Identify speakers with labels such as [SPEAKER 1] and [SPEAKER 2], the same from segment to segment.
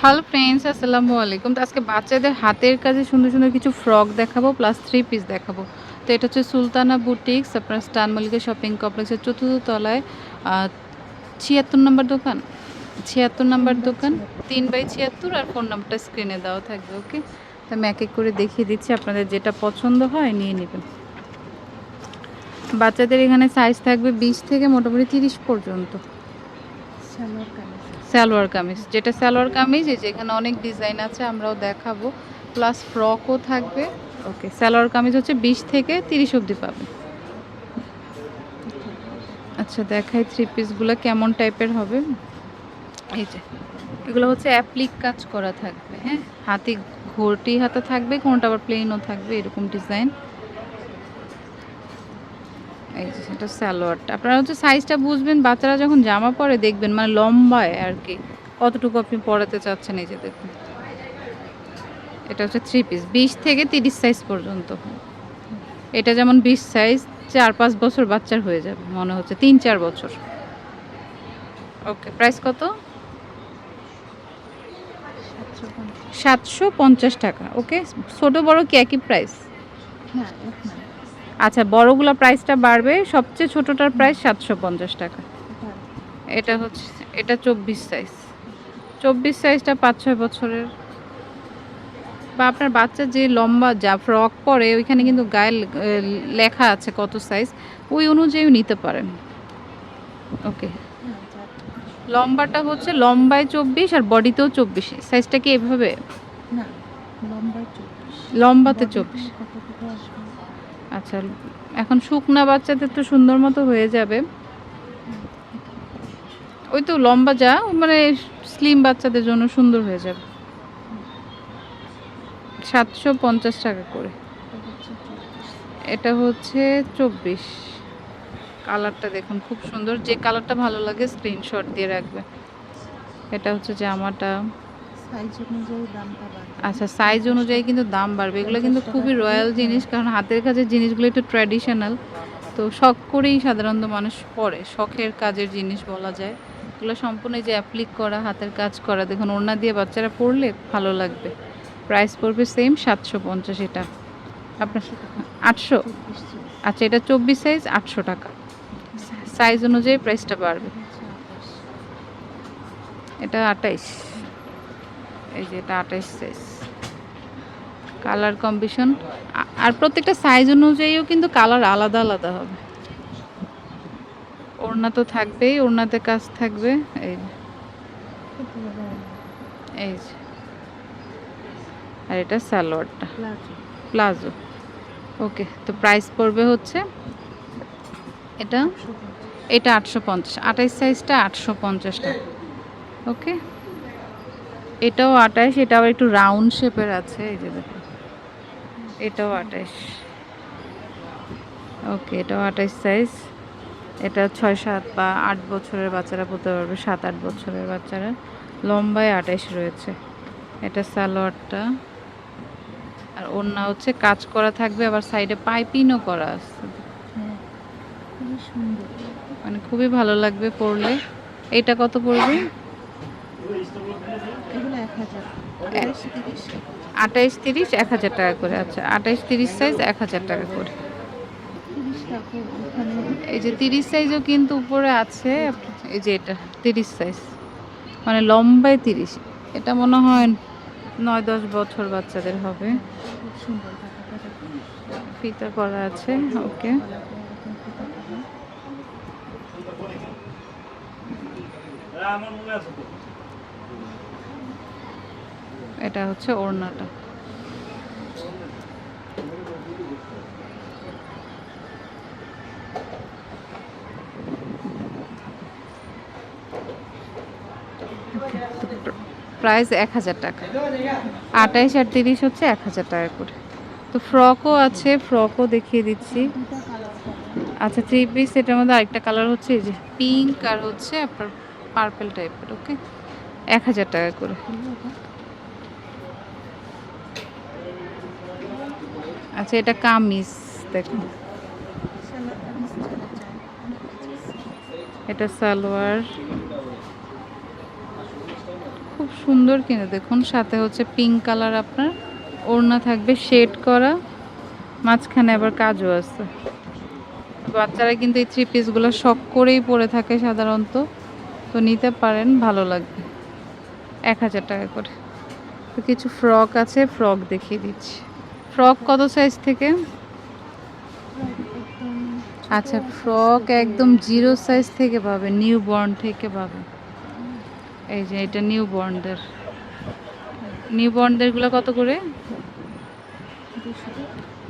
[SPEAKER 1] Hello friends আসসালামু আলাইকুম। তো আজকে বাচ্চাদের হাতের কাজে সুন্দর সুন্দর কিছু ফ্রক দেখাবো প্লাস থ্রি পিস দেখাবো। তো এটা হচ্ছে সুলতানা বুটিক্স আপনার স্টান মল্লিকা শপিং কমপ্লেক্সের চতুর্থ তলায় ছিয়াত্তর নম্বর দোকান? ছিয়াত্তর নম্বর দোকান? তিন বাই ছিয়াত্তর আর ফোন নাম্বারটা স্ক্রিনে দেওয়া থাকবে ওকে তো আমি এক এক করে দেখিয়ে দিচ্ছি, আপনাদের যেটা পছন্দ হয়, নিয়ে নেবেন। বাচ্চাদের এখানে সাইজ থাকবে বিশ থেকে মোটামুটি তিরিশ পর্যন্ত।
[SPEAKER 2] সালোয়ার কামিজ।
[SPEAKER 1] যেটা সালোয়ার কামিজ, এই যে এখানে অনেক ডিজাইন আছে, আমরাও দেখাবো। প্লাস ফ্রকও থাকবে। ওকে, সালোয়ার কামিজ হচ্ছে বিশ থেকে তিরিশ অবধি পাবে। আচ্ছা দেখাই থ্রি পিসগুলো কেমন টাইপের হবে। এই যে, এগুলো হচ্ছে অ্যাপ্লিক কাজ করা থাকবে হ্যাঁ? হাতি ঘটি হাতে থাকবে, কোনটা আবার প্লেনও থাকবে, এরকম ডিজাইন এই যে সেটা সালোয়ারটা। আপনারা হচ্ছে সাইজটা বুঝবেন, বাচ্চারা যখন জামা পরে দেখবেন মানে লম্বায় আর কি, কতটুকু আপনি পরাতে চাচ্ছেন এই যে দেখুন। এটা হচ্ছে থ্রি পিস বিশ থেকে তিরিশ সাইজ পর্যন্ত। এটা যেমন বিশ সাইজ চার পাঁচ বছর বাচ্চার হয়ে যাবে, মনে হচ্ছে তিন চার বছর। ওকে প্রাইস কত?
[SPEAKER 2] সাতশো পঞ্চাশ
[SPEAKER 1] টাকা। ওকে ছোট বড় কি একই প্রাইস
[SPEAKER 2] না
[SPEAKER 1] আচ্ছা বড়গুলো প্রাইসটা বাড়বে সবচেয়ে ছোটটার প্রাইস সাতশো পঞ্চাশ টাকা।
[SPEAKER 2] এটা
[SPEAKER 1] হচ্ছে এটা চব্বিশ সাইজ চব্বিশ সাইজটা পাঁচ ছয় বছরের। বা আপনার বাচ্চা যে লম্বা যা ফ্রক পরে ওইখানে কিন্তু গায়ে লেখা আছে কত সাইজ ওই অনুযায়ী নিতে পারেন। ওকে। লম্বাটা হচ্ছে লম্বায় চব্বিশ আর বডিতেও চব্বিশ। সাইজটা কি এভাবে? লম্বাতে চব্বিশ। আচ্ছা এখন শুকনা বাচ্চাদের তো সুন্দর মতো হয়ে যাবে। ওই তো লম্বা যা মানে স্লিম বাচ্চাদের জন্য সুন্দর হয়ে যাবে। সাতশো পঞ্চাশ টাকা করে।
[SPEAKER 2] এটা হচ্ছে চব্বিশ।
[SPEAKER 1] কালারটা দেখুন, খুব সুন্দর। যে কালারটা ভালো লাগে স্ক্রিনশট দিয়ে রাখবে। এটা হচ্ছে জামাটা।
[SPEAKER 2] সাইজ অনুযায়ী দামটা বাড়বে।
[SPEAKER 1] আচ্ছা সাইজ অনুযায়ী কিন্তু দাম বাড়বে। এগুলো কিন্তু খুবই রয়্যাল জিনিস কারণ হাতের কাজের জিনিসগুলো একটু ট্র্যাডিশনাল তো শখ করেই সাধারণত মানুষ পরে শখের কাজের জিনিস বলা যায়। এগুলো সম্পূর্ণ যে অ্যাপ্লিক করা হাতের কাজ করা দেখুন ওড়না দিয়ে বাচ্চারা পড়লে ভালো লাগবে। প্রাইস পড়বে সেম সাতশো পঞ্চাশ এটা। আপনার আটশো আচ্ছা এটা চব্বিশ সাইজ আটশো টাকা। সাইজ অনুযায়ী প্রাইসটা বাড়বে। এটা আটাইশ এই যে এটা আটাইশ সাইজ কালার কম্বিশন আর প্রত্যেকটা সাইজ অনুযায়ীও কিন্তু কালার আলাদা আলাদা হবে। ওড়না তো থাকবেই ওড়নাতে কাজ থাকবে এই যে, এই যে। আর এটা সালোয়ারটা।
[SPEAKER 2] প্লাজো।
[SPEAKER 1] প্লাজো। ওকে তো প্রাইস পড়বে হচ্ছে এটা? এটা আটশো পঞ্চাশ আঠাইশ সাইজটা আটশো পঞ্চাশ টাকা। ওকে? এটাও আঠাইশ এটা আবার একটু রাউন্ড শেপের আছে এই যে দেখুন এটাও আঠাইশ ওকে এটাও আঠাইশ সাইজ এটা ছয় সাত বা আট বছরের বাচ্চারা পড়তে পারবে সাত আট বছরের বাচ্চারা। লম্বায় আঠাইশ রয়েছে। এটা সালোয়ারটা। আর ওড়না হচ্ছে কাজ করা থাকবে আবার সাইডে পাইপিংও করা আছে।
[SPEAKER 2] হ্যাঁ
[SPEAKER 1] মানে খুবই ভালো লাগবে পরলে। এটা কত পড়বে?
[SPEAKER 2] এগুলো এক হাজার।
[SPEAKER 1] আঠাইশ তিরিশ এক হাজার টাকা করে আচ্ছা। আঠাইশ তিরিশ সাইজ এক হাজার টাকা করে। এই যে তিরিশ সাইজও কিন্তু উপরে আছে এই যে এটা তিরিশ সাইজ মানে লম্বায় তিরিশ। এটা মনে হয় নয় দশ বছর বাচ্চাদের হবে। ফিতা করা আছে ওকে।
[SPEAKER 2] এরকম ফিতা করা।
[SPEAKER 1] এটা হচ্ছে ওড়নাটা। প্রাইস এক হাজার টাকা। আঠাইশ আর তিরিশ হচ্ছে এক হাজার টাকা করে। তো ফ্রকও আছে, ফ্রকও দেখিয়ে দিচ্ছি। আচ্ছা থ্রি পিস এটার মধ্যে আরেকটা কালার হচ্ছে এই যে পিঙ্ক আর হচ্ছে আপনার পার্পেল টাইপের ওকে এক হাজার টাকা করে। আচ্ছা এটা কামিজ দেখুন। এটা সালোয়ার। খুব সুন্দর কিনে, দেখুন। সাথে হচ্ছে পিঙ্ক কালার আপনার। ওড়না থাকবে শেড করা। মাঝখানে আবার কাজও আছে। বাচ্চারা কিন্তু এই থ্রি পিসগুলো শখ করেই পরে থাকে সাধারণত। তো নিতে পারেন, ভালো লাগবে। এক হাজার টাকা করে। তো কিছু ফ্রক আছে ফ্রক দেখিয়ে দিচ্ছি। ফ্রক কত সাইজ থেকে? আচ্ছা ফ্রক একদম জিরো সাইজ থেকে পাবে নিউ বর্ন থেকে পাবে। এই যে এটা নিউ বর্নদের নিউ বর্নদেরগুলো কত করে?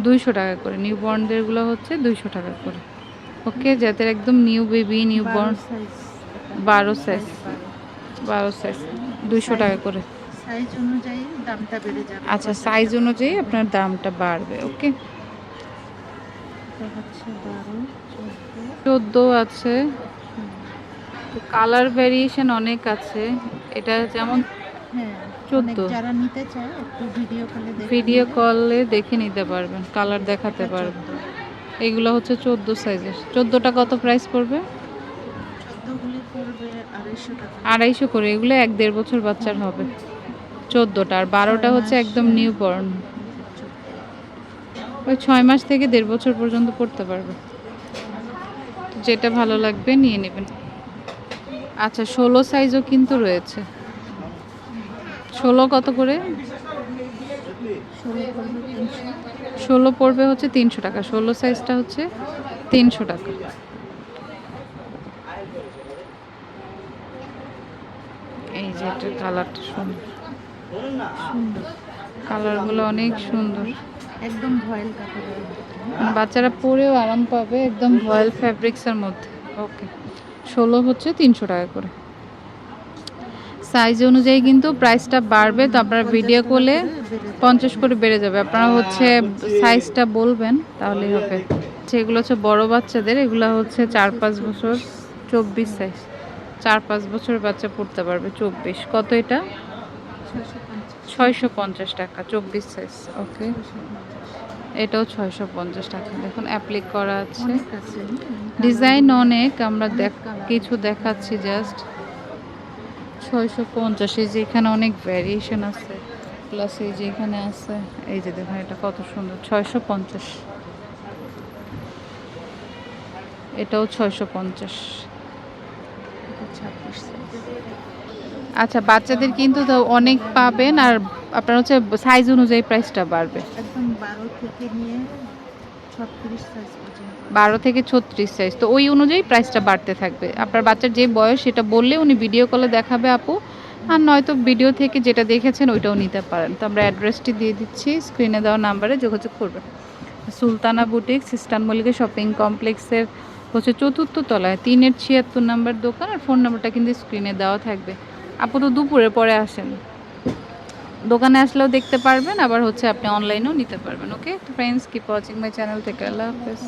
[SPEAKER 1] দুইশো টাকা করে। নিউ বর্নদেরগুলো হচ্ছে দুইশো টাকা করে। ওকে যাদের একদম নিউ বেবি নিউ বর্ন বারো সাইজ বারো সাইজ দুইশো টাকা করে।
[SPEAKER 2] সাইজ অনুযায়ী দামটা বেড়ে যাবে।
[SPEAKER 1] আচ্ছা সাইজ অনুযায়ী আপনার দামটা বাড়বে ওকে?
[SPEAKER 2] চোদ্দ।
[SPEAKER 1] আছে। কালার ভ্যারিয়েশন অনেক আছে। এটা যেমন
[SPEAKER 2] হ্যাঁ
[SPEAKER 1] চোদ্দ।
[SPEAKER 2] যারা নিতে চায় একটু ভিডিও কলে দেখে
[SPEAKER 1] ভিডিও কলে দেখে নিতে পারবেন কালার দেখাতে পারবেন। এগুলো হচ্ছে চোদ্দ সাইজের চোদ্দোটা কত প্রাইস পড়বে?
[SPEAKER 2] আড়াইশো
[SPEAKER 1] করে, এগুলো এক দেড় বছর বাচ্চার হবে। চোদ্দোটা, আর বারোটা হচ্ছে একদম। নিউ বর্ন ওই ছয় মাস থেকে দেড় বছর পর্যন্ত পড়তে পারবে। যেটা ভালো লাগবে নিয়ে নেবেন। আচ্ছা ষোলো সাইজও কিন্তু রয়েছে। ষোলো কত করে?
[SPEAKER 2] ষোলো পড়বে
[SPEAKER 1] হচ্ছে তিনশো টাকা। ষোলো সাইজটা হচ্ছে তিনশো টাকা। যে কালারটা সুন্দর।
[SPEAKER 2] সুন্দর।
[SPEAKER 1] কালারগুলো অনেক সুন্দর।
[SPEAKER 2] একদম ভয়েল
[SPEAKER 1] বাচ্চারা পরেও আরাম পাবে একদম ভয়েল ফ্যাব্রিক্সের মধ্যে। ওকে ষোলো হচ্ছে তিনশো টাকা করে। সাইজ অনুযায়ী কিন্তু প্রাইসটা বাড়বে তো আপনারা ভিডিও করলে পঞ্চাশ করে বেড়ে যাবে। আপনারা হচ্ছে সাইজটা বলবেন তাহলেই হবে। যেগুলো হচ্ছে বড় বাচ্চাদের এগুলো হচ্ছে চার পাঁচ বছর চব্বিশ সাইজ চার পাঁচ বছর বাচ্চা পড়তে পারবে চব্বিশ। কত এটা?
[SPEAKER 2] ছয়শো পঞ্চাশ
[SPEAKER 1] টাকা চব্বিশ সাইজ ওকে এটাও ছয়শো পঞ্চাশ টাকা। দেখুন অ্যাপ্লিক করা আছে। ডিজাইন অনেক আমরা দেখ কিছু দেখাচ্ছি জাস্ট ছয়শো পঞ্চাশ এই যে এখানে অনেক ভ্যারিয়েশন আছে। প্লাস এই যে এখানে আছে এই যে দেখুন এটা কত সুন্দর ছয়শো পঞ্চাশ। এটাও ছয়শো পঞ্চাশ। আচ্ছা বাচ্চাদের কিন্তু তো অনেক পাবেন আর আপনার হচ্ছে সাইজ অনুযায়ী প্রাইসটা বাড়বে।
[SPEAKER 2] একদম বারো থেকে নিয়ে ছত্রিশ সাইজ
[SPEAKER 1] বারো থেকে ছত্রিশ সাইজ তো ওই অনুযায়ী প্রাইসটা বাড়তে থাকবে। আপনার বাচ্চার যে বয়স সেটা বললে উনি ভিডিও কলে দেখাবে আপু। আর নয়তো ভিডিও থেকে যেটা দেখেছেন ওইটাও নিতে পারেন। তো আমরা অ্যাড্রেসটি দিয়ে দিচ্ছি। স্ক্রিনে দেওয়া নাম্বারে যোগাযোগ করবেন। সুলতানা বুটিক সিস্টান মল্লিকা শপিং কমপ্লেক্সের হচ্ছে চতুর্থ তলায়, তিনের ছিয়াত্তর নাম্বার দোকান আর ফোন নাম্বারটা কিন্তু স্ক্রিনে দেওয়া থাকবে। আপাতত দুপুরে পরে আসেন। দোকানে আসলেও দেখতে পারবেন, আবার হচ্ছে আপনি অনলাইনেও নিতে পারবেন okay friends keep watching my channel থেকে আল্লাহ হাফেজ।